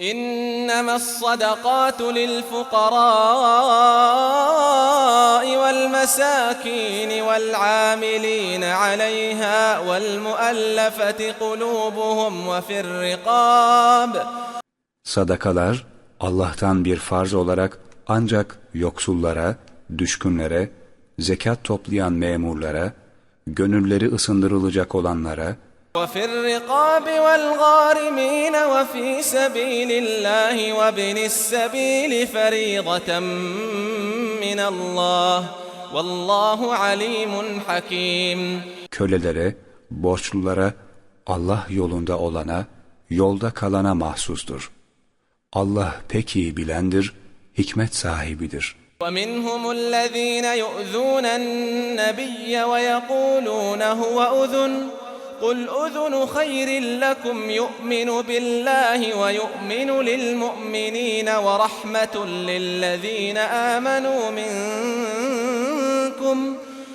إنما الصدقات للفقراء والمساكين والعاملين عليها والمؤلفة قلوبهم وفي الرقاب Sadakalar Allah'tan bir farz olarak ancak yoksullara, düşkünlere, zekat toplayan memurlara, gönülleri ısındırılacak olanlara, وفي الرقاب والغارمين وفي سبيل الله وابن السبيل فريضة من الله والله عليم حكيم kölelere, borçlulara, Allah yolunda olana, yolda kalana mahsustur. Allah pek iyi bilendir, hikmet sahibidir. ومنهم الذين يؤذون النبي ويقولون هو أذن قل أذن خير لكم يؤمن بالله ويؤمن للمؤمنين ورحمة للذين آمنوا منكم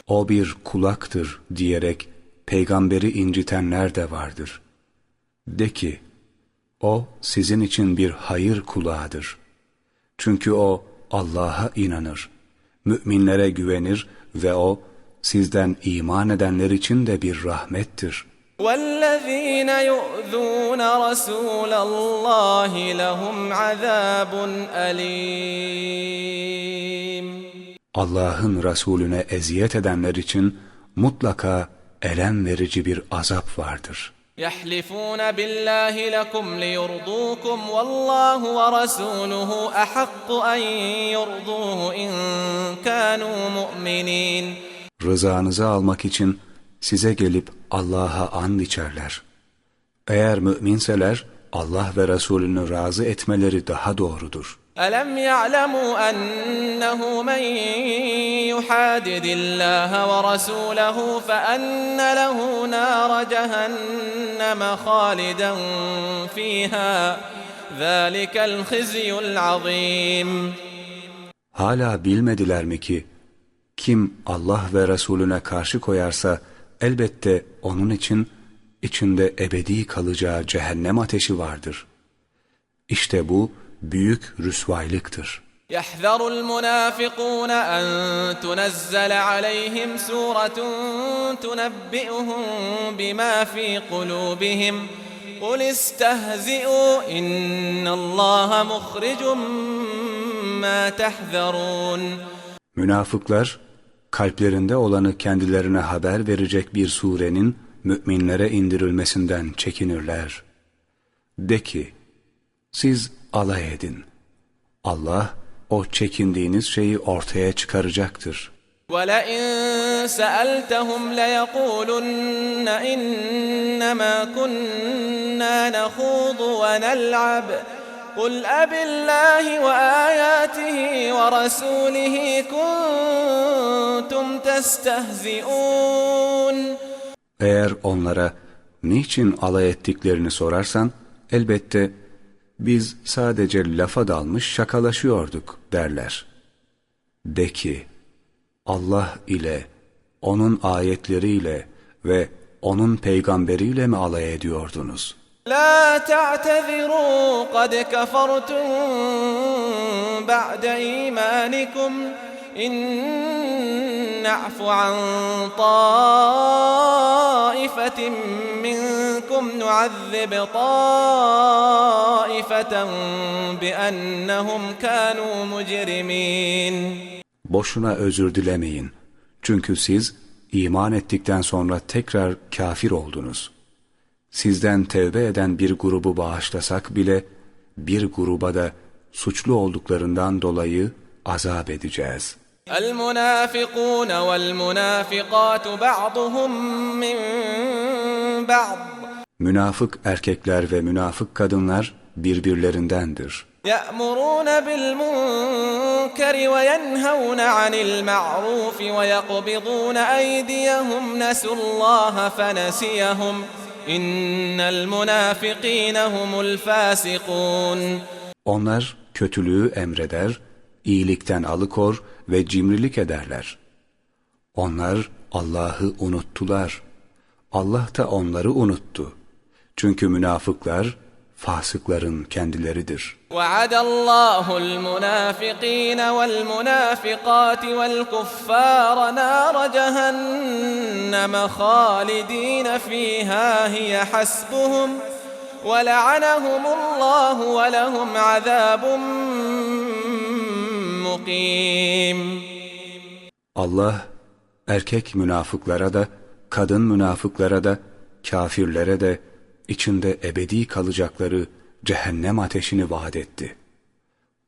O bir kulaktır diyerek peygamberi incitenler de vardır. De ki, o sizin için bir hayır kulağıdır. Çünkü o Allah'a inanır, müminlere güvenir ve o sizden iman edenler için de bir rahmettir. والذين يؤذون رسول الله لهم عذاب أليم Allah'ın Resulüne eziyet edenler için mutlaka elem verici bir azap vardır. يحلفون بالله لكم ليرضوكم والله ورسوله أحق أن يرضوه إن كانوا مؤمنين Rızanızı almak için size gelip Allah'a and içerler. Eğer müminseler Allah ve Resulünü razı etmeleri daha doğrudur. ألم يعلموا أنه من يحادد الله ورسوله فأن له نار جهنم خالدا فيها ذلك الخزي العظيم Hala bilmediler mi ki kim Allah ve Resulüne karşı koyarsa elbette onun için içinde ebedi kalacağı cehennem ateşi vardır. İşte bu büyük rüsvaylıktır. يحذر المنافقون أن تنزل عليهم سورة تنبئهم بما في قلوبهم قل استهزئوا إن الله مخرج ما تحذرون Münafıklar kalplerinde olanı kendilerine haber verecek bir surenin müminlere indirilmesinden çekinirler. De ki, siz alay edin. Allah o çekindiğiniz şeyi ortaya çıkaracaktır. ولئن سألتهم ليقولن إنما كنا نخوض ونلعب قل أب الله وآياته ورسوله كنتم تستهزئون Eğer onlara niçin alay ettiklerini sorarsan, elbette biz sadece lafa dalmış şakalaşıyorduk derler. De ki, Allah ile, onun ayetleriyle ve onun peygamberiyle mi alay ediyordunuz? لا تعتذروا قد كفرتم بعد إيمانكم إن نعف عن طائفة منكم نعذب طائفة بأنهم كانوا مجرمين Boşuna özür dilemeyin. Çünkü siz iman ettikten sonra tekrar kafir oldunuz. Sizden tevbe eden bir grubu bağışlasak bile bir gruba da suçlu olduklarından dolayı azap edeceğiz. المنافقون والمنافقات بعضهم من بعض Münafık erkekler ve münafık kadınlar birbirlerindendir. يأمرون بالمنكر وينهون عن المعروف ويقبضون أيديهم نسوا الله فنسيهم onlar kötülüğü emreder, iyilikten alıkor ve cimrilik ederler. Onlar Allah'ı unuttular. Allah da onları unuttu. Çünkü münafıklar fasıkların kendileridir. وعد الله المنافقين والمنافقات والكفار نار جهنم خالدين فيها هي حسبهم ولعنهم الله ولهم عذاب مقيم Allah erkek münafıklara da, kadın münafıklara da, kafirlere de içinde ebedi kalacakları cehennem ateşini vaat etti.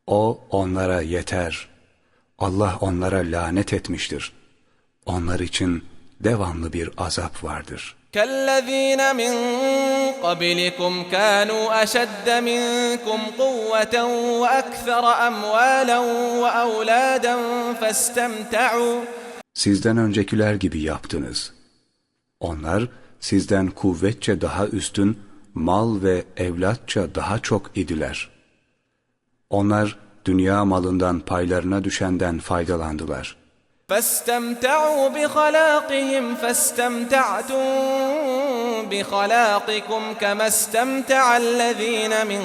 O onlara yeter. Allah onlara lanet etmiştir. Onlar için devamlı bir azap vardır. كالذين من قبلكم كانوا أشد منكم قوة وأكثر أموالا وأولادا فاستمتعوا Sizden öncekiler gibi yaptınız. Onlar sizden kuvvetçe daha üstün, mal ve evlatça daha çok idiler. Onlar dünya malından paylarına düşenden faydalandılar. فاستمتعوا بخلاقهم فاستمتعتم بخلاقكم كما استمتع الذين من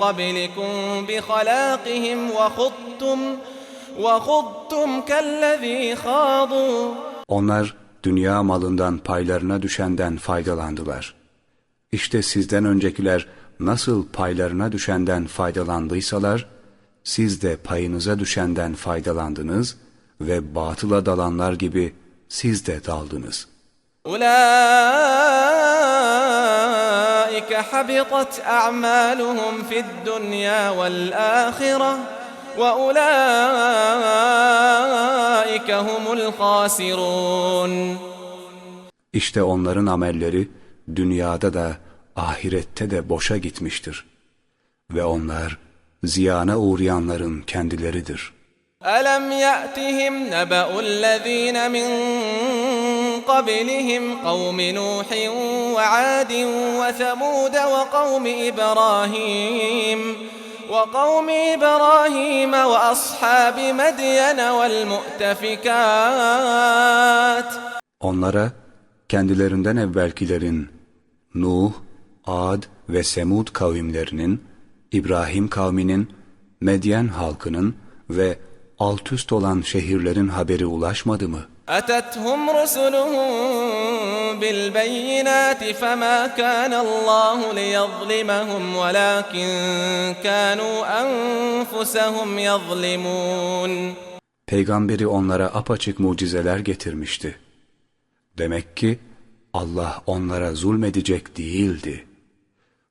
قبلكم بخلاقهم وخضتم وخضتم كالذي خاضوا Onlar dünya malından paylarına düşenden faydalandılar. İşte sizden öncekiler nasıl paylarına düşenden faydalandıysalar, siz de payınıza düşenden faydalandınız ve batıla dalanlar gibi siz de daldınız. أولئك حبطت أعمالهم في الدنيا والآخرة وأولئك هم الخاسرون İşte onların amelleri dünyada da ahirette de boşa gitmiştir. Ve onlar ziyana uğrayanların kendileridir. ألم يأتهم نبأ الذين من قبلهم قوم نوح وعاد وثمود وقوم إبراهيم وقوم إبراهيم وأصحاب مدين والمؤتفكات Onlara kendilerinden evvelkilerin Nuh, Ad ve Semud kavimlerinin, İbrahim kavminin, Medyen halkının ve altüst olan şehirlerin haberi ulaşmadı mı? أتتهم رسلهم بالبينات فما كان الله ليظلمهم ولكن كانوا أنفسهم يظلمون Peygamberi onlara apaçık mucizeler getirmişti. Demek ki Allah onlara zulmedecek değildi.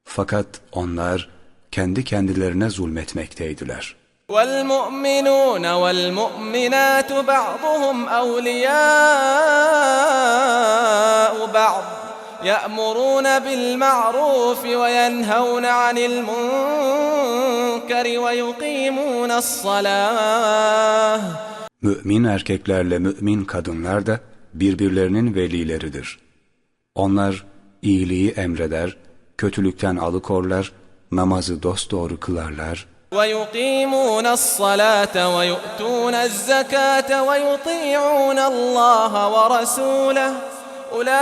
Fakat onlar kendi kendilerine zulmetmekteydiler. والمؤمنون والمؤمنات بعضهم أولياء بعض يأمرون بالمعروف وينهون عن المنكر ويقيمون الصلاة Mümin erkeklerle mümin kadınlar da birbirlerinin velileridir. Onlar iyiliği emreder, kötülükten alıkorlar, namazı dosdoğru kılarlar, ويقيمون الصلاة ويؤتون الزكاة ويطيعون الله ورسوله أولئك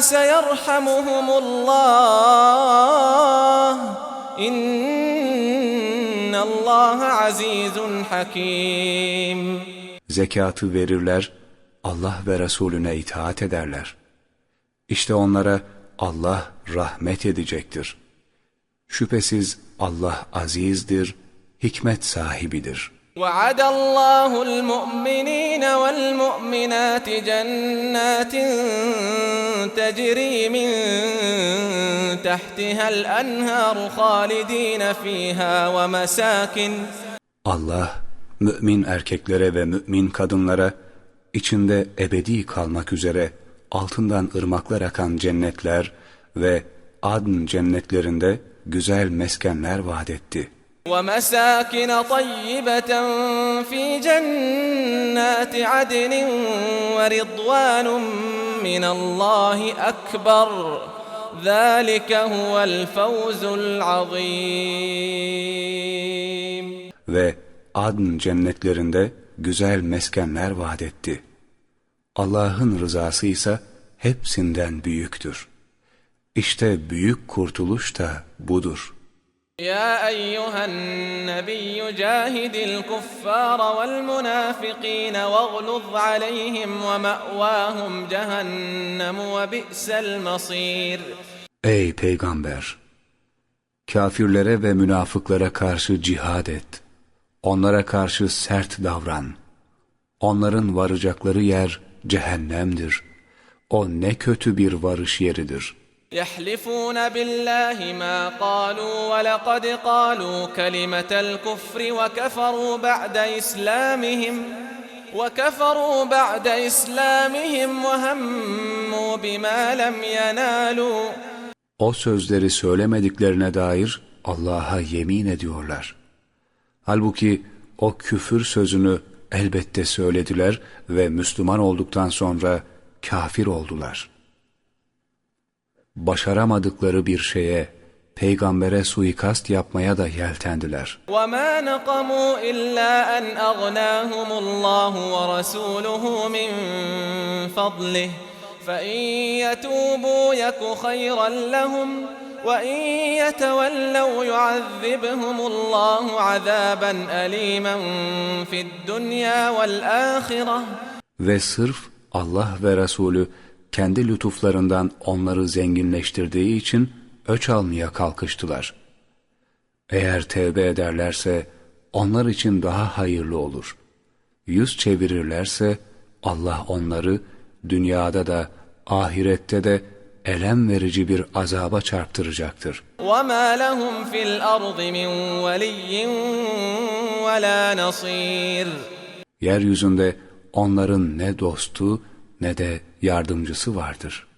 سيرحمهم الله إن الله عزيز حكيم zekatı verirler, Allah ve Resulüne itaat ederler. İşte onlara Allah rahmet edecektir. Şüphesiz Allah azizdir, hikmet sahibidir. وعد الله المؤمنين والمؤمنات جنات تجري من تحتها الأنهار خالدين فيها ومساكن Allah, mümin erkeklere ve mümin kadınlara, içinde ebedi kalmak üzere altından ırmaklar akan cennetler ve adn cennetlerinde güzel meskenler vaat etti. ومساكن طيبة في جنات عدن ورضوان من الله أكبر ذلك هو الفوز العظيم Ve adn cennetlerinde güzel meskenler vaat etti. Allah'ın rızası ise hepsinden büyüktür. İşte büyük kurtuluş da budur. Ya eyyühen nebiyyü cahidil kuffara vel münafikine veğluz aleyhim ve me'vâhum cehennemu ve bi'sel masir. Ey peygamber! Kafirlere ve münafıklara karşı cihad et. Onlara karşı sert davran. Onların varacakları yer cehennemdir. O ne kötü bir varış yeridir.'' يحلفون بالله ما قالوا ولقد قالوا كلمة الكفر وكفروا بعد إسلامهم وكفروا بعد إسلامهم وهموا بما لم ينالوا O sözleri söylemediklerine dair Allah'a yemin ediyorlar. Halbuki o küfür sözünü elbette söylediler ve Müslüman olduktan sonra kafir oldular. Başaramadıkları bir şeye, peygambere suikast yapmaya da yeltendiler. وما نقموا إلا أن أغناهم الله ورسوله من فضله فإن يتوبوا يك خيرا لهم وإن يتولوا يعذبهم الله عذابا أليما في الدنيا والآخرة Ve sırf Allah ve Resulü kendi lütuflarından onları zenginleştirdiği için öç almaya kalkıştılar. Eğer tevbe ederlerse onlar için daha hayırlı olur. Yüz çevirirlerse Allah onları dünyada da ahirette de elem verici bir azaba çarptıracaktır. وما لهم في الأرض من ولي ولا نصير Yeryüzünde onların ne dostu ne de yardımcısı vardır.''